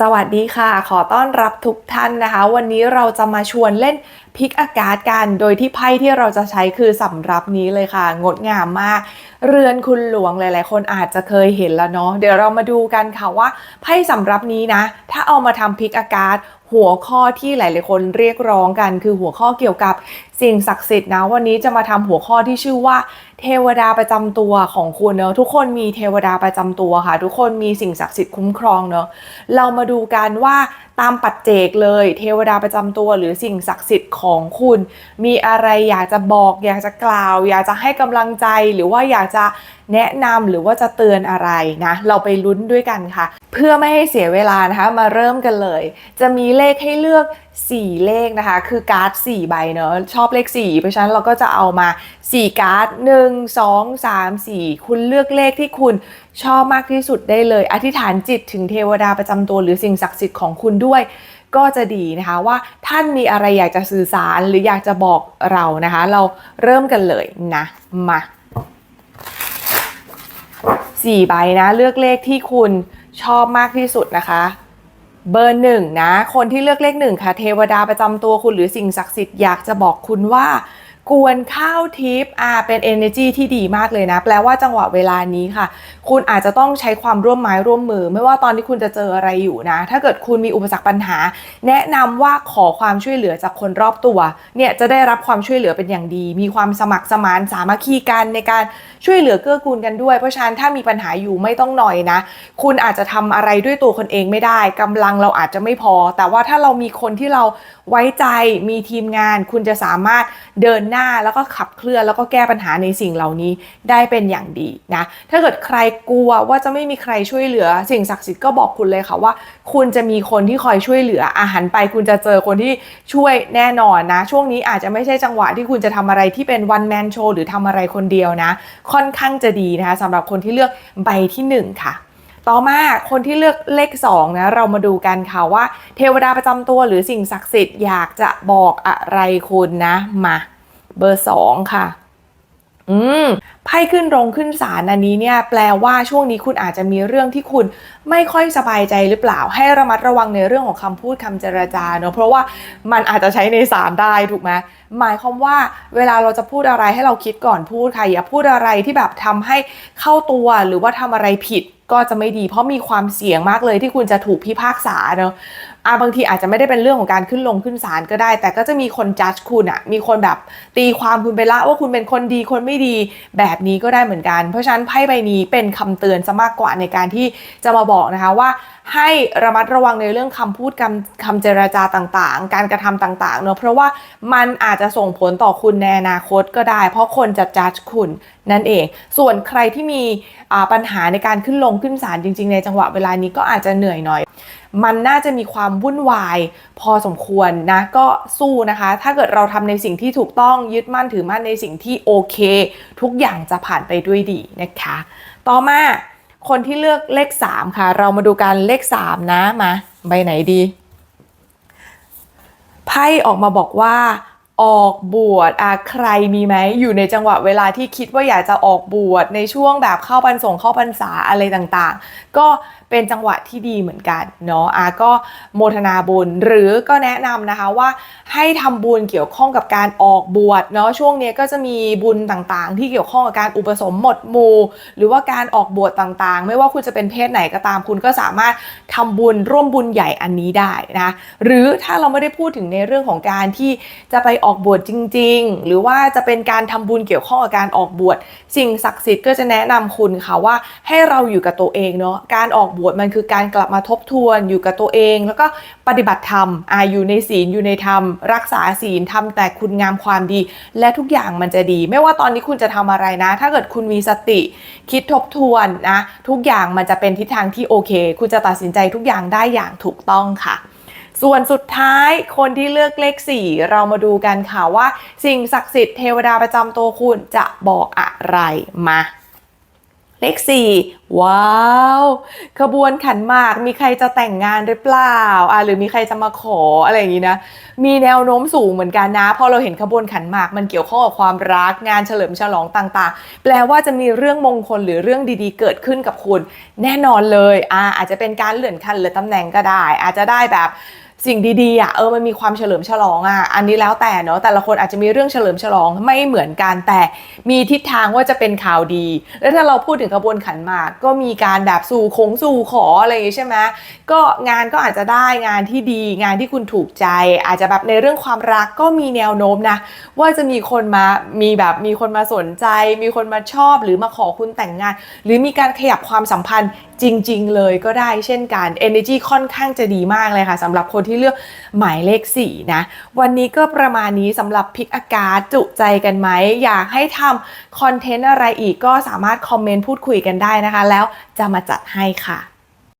สวัสดีค่ะ ขอต้อนรับทุกท่านนะคะ วันนี้เราจะมาชวนเล่นพิกอากาศกัน โดยที่ไพ่ที่เราจะใช้คือสำรับนี้เลยค่ะ งดงามมาก เรือนคุณหลวงหลาย ๆ คนอาจจะเคยเห็นแล้วเนาะ เดี๋ยวเรามาดูกันค่ะว่าไพ่สำรับนี้นะ ถ้าเอามาทำพิกอากาศ หัวข้อที่หลาย ๆ คนเรียกร้องกัน คือหัวข้อเกี่ยวกับสิ่งศักดิ์สิทธิ์นะวันนี้จะมาทำหัวข้อที่ชื่อว่า เทวดาประจำตัวของคุณเนอะทุกคนมีเทวดาประจำตัวค่ะ ทุกคนมีสิ่งศักดิ์สิทธิ์คุ้มครองเนอะเรามาดูกันว่าตามปัจเจกเลย เทวดาประจำตัวหรือสิ่งศักดิ์สิทธิ์ของคุณ มีอะไรอยากจะบอก อยากจะกล่าว อยากจะให้กำลังใจหรือว่าอยากจะแนะนำหรือว่าจะเตือนอะไรนะ เราไปลุ้นด้วยกันค่ะ เพื่อไม่ให้เสียเวลานะคะมาเริ่มกันเลย จะมีเลขให้เลือก 4 เลขนะคะ คือการ์ด 4 ใบเนอะชอบเลข 4 เพราะฉะนั้นเราก็จะเอามา 4 การ์ด 1 2 3 4 คุณเลือกเลขที่คุณชอบมากที่สุดได้เลย อธิษฐานจิตถึงเทวดาประจำตัวหรือสิ่งศักดิ์สิทธิ์ของคุณด้วยก็จะดีนะคะว่าท่านมีอะไรอยากจะสื่อสารหรืออยากจะบอกเรานะคะ เราเริ่มกันเลยนะมาสี่ใบนะ เลือกเลขที่คุณ ชอบมากที่สุดนะคะ เบอร์หนึ่งนะ คนที่เลือกเลขหนึ่งค่ะ เทวดาประจำตัวคุณหรือสิ่งศักดิ์สิทธิ์อยากจะบอกคุณว่า กวนข้าวทิพย์อ่าเป็น energy ที่ดีมากเลยนะ แปลว่าจังหวะเวลานี้ค่ะ คุณอาจจะต้องใช้ความร่วมไม้ร่วมมือ ไม่ว่าตอนที่คุณจะเจออะไรอยู่นะ ถ้าเกิดคุณมีอุปสรรคปัญหา แนะนำว่าขอความช่วยเหลือจากคนรอบตัว เนี่ยจะได้รับความช่วยเหลือเป็นอย่างดี มีความสมัครสมานสามัคคีกันในการช่วยเหลือเกื้อกูลกันด้วย เพราะฉะนั้นถ้ามีปัญหาอยู่ไม่ต้องหน่อยนะ คุณอาจจะทำอะไรด้วยตัวคนเองไม่ได้กำลังเราอาจจะไม่พอ แต่ว่าถ้าเรามีคนที่เราไว้ใจมีทีมงาน คุณจะสามารถเดินหน้าแล้วก็ขับเคลื่อนแล้วก็แก้ปัญหาในสิ่งเหล่านี้ได้เป็นอย่างดีนะถ้าเกิดใครกลัวว่าจะไม่มีใครช่วยเหลือ สิ่งศักดิ์สิทธิ์ก็บอกคุณเลยค่ะว่า คุณจะมีคนที่คอยช่วยเหลืออาหารไปคุณจะเจอคนที่ช่วยแน่นอนนะ ช่วงนี้อาจจะไม่ใช่จังหวะที่คุณจะทำอะไรที่เป็น one man show หรือทำอะไรคนเดียวนะ ค่อนข้างจะดีนะคะสำหรับคนที่เลือกใบที่หนึ่งค่ะต่อมาคนที่เลือกเลข2นะเรามาดูกันค่ะว่า เทวดาประจำตัวหรือสิ่งศักดิ์สิทธิ์อยากจะบอกอะไรคุณนะมา เบอร์2ค่ะอืมไพ่ขึ้นรงขึ้นศาลอันนี้เนี่ยแปลว่าช่วงนี้คุณอาจจะมีเรื่องที่คุณไม่ค่อยสบายใจหรือเปล่า ให้ระมัดระวังในเรื่องของคำพูดคำเจรจาเนอะเพราะว่ามันอาจจะใช้ในศาลได้ถูกไหมหมายความว่าเวลาเราจะพูดอะไรให้เราคิดก่อนพูดค่ะอย่าพูดอะไรที่แบบทำให้เข้าตัวหรือว่าทำอะไรผิดก็จะไม่ดีเพราะมีความเสี่ยงมากเลยที่คุณจะถูกพิพากษาเนอะ อ่าบางทีอาจจะไม่ได้เป็นเรื่องของการขึ้นลงขึ้นศาลก็ได้ แต่ก็จะมีคนจัดคุณอะมีคนแบบตีความคุณไปละว่าคุณเป็นคนดีคนไม่ดีแบบนี้ก็ได้เหมือนกัน เพราะฉะนั้นไพ่ใบนี้เป็นคำเตือนซะมากกว่าในการที่จะมาบอกนะคะว่าให้ระมัดระวังในเรื่องคำพูดคำคำเจรจาต่างๆ การกระทำต่างๆเนอะเพราะว่ามันอาจจะส่งผลต่อคุณในอนาคตก็ได้ เพราะคนจะจัดคุณนั่นเอง ส่วนใครที่มีปัญหาในการขึ้นลงขึ้นศาลจริง ๆ ในจังหวะเวลานี้ก็อาจจะเหนื่อยหน่อย มันน่าจะมีความวุ่นวาย พอสมควรนะก็สู้นะคะ ถ้าเกิดเราทำในสิ่งที่ถูกต้องยึดมั่นถือมั่นในสิ่งที่โอเค ทุกอย่างจะผ่านไปด้วยดีนะคะ ต่อมาคนที่เลือกเลข 3 ค่ะ เรามาดูกันเลข 3 นะมาใบไหนดีไพ่ออกมาบอกว่า ออกบวชอะใครมีไหมอยู่ในจังหวะเวลาที่คิดว่าอยากจะออกบวชในช่วงแบบเข้าพรรษงเข้าพรรษาอะไรต่างๆ ก็เป็นจังหวะที่ดีเหมือนกันเนาะอะก็โมทนาบุญหรือก็แนะนำนะคะว่าให้ทำบุญเกี่ยวข้องกับการออกบวชเนาะช่วงนี้ก็จะมีบุญต่างๆ ที่เกี่ยวข้องกับการอุปสมบทหมู่ หรือว่าการออกบวชต่างๆ ไม่ว่าคุณจะเป็นเพศไหนก็ตามคุณก็สามารถทำบุญร่วมบุญใหญ่อันนี้ได้นะหรือถ้าเราไม่ได้พูดถึงในเรื่องของการที่จะไปออกบวชจริง ๆ หรือว่าจะเป็นการทำบุญเกี่ยวข้องกับการออกบวชสิ่งศักดิ์สิทธิ์ก็จะแนะนำคุณค่ะว่าให้เราอยู่กับตัวเองเนาะการออกบวชมันคือการกลับมาทบทวนอยู่กับตัวเอง แล้วก็ปฏิบัติธรรมอาอยู่ในศีลอยู่ในธรรม รักษาศีลทำแต่คุณงามความดี และทุกอย่างมันจะดี ไม่ว่าตอนนี้คุณจะทำอะไรนะ ถ้าเกิดคุณมีสติคิดทบทวนนะทุกอย่างมันจะเป็นทิศทางที่โอเค คุณจะตัดสินใจทุกอย่างได้อย่างถูกต้องค่ะ ส่วนสุดท้ายคนที่เลือกเลข 4 เรามาดูกันค่ะว่า สิ่งศักดิ์สิทธิ์เทวดาประจำตัวคุณจะบอกอะไรมาเลข4ว้าวขบวนขันหมากมีใครจะแต่งงานหรือเปล่าอะหรือมีใครจะมาขออะไรอย่างนี้นะ มีแนวโน้มสูงเหมือนกันนะพอเราเห็นขบวนขันหมากมันเกี่ยวข้องกับความรักงานเฉลิมฉลองต่างๆ แปลว่าจะมีเรื่องมงคลหรือเรื่องดีๆ เกิดขึ้นกับคุณ แน่นอนเลยอะอาจจะเป็นการเลื่อนขั้นหรือตำแหน่งก็ได้ อาจจะได้แบบ สิ่งดีๆอะเออมันมีความเฉลิมฉลองอะอันนี้แล้วแต่เนาะแต่ละคนอาจจะมีเรื่องเฉลิมฉลองไม่เหมือนกันแต่มีทิศทางว่าจะเป็นข่าวดี แล้วถ้าเราพูดถึงขบวนขันหมาก ก็มีการแบบสู่คงสู่ขออะไรอย่างงี้ใช่ไหมก็งานก็อาจจะได้งานที่ดีงานที่คุณถูกใจ อาจจะแบบในเรื่องความรักก็มีแนวโน้มนะ ว่าจะมีคนมามีแบบมีคนมาสนใจ มีคนมาชอบหรือมาขอคุณแต่งงาน หรือมีการขยับความสัมพันธ์จริง ๆ เลยก็ได้เช่นกัน energy ค่อนข้างจะดีมากเลยค่ะสำหรับคนที่ที่เลือกหมายเลข4นะ วันนี้ก็ประมาณนี้สำหรับพิกอากาศจุใจกันไหม อยากให้ทำคอนเทนต์อะไรอีกก็สามารถคอมเมนต์พูดคุยกันได้นะคะ แล้วจะมาจัดให้ค่ะ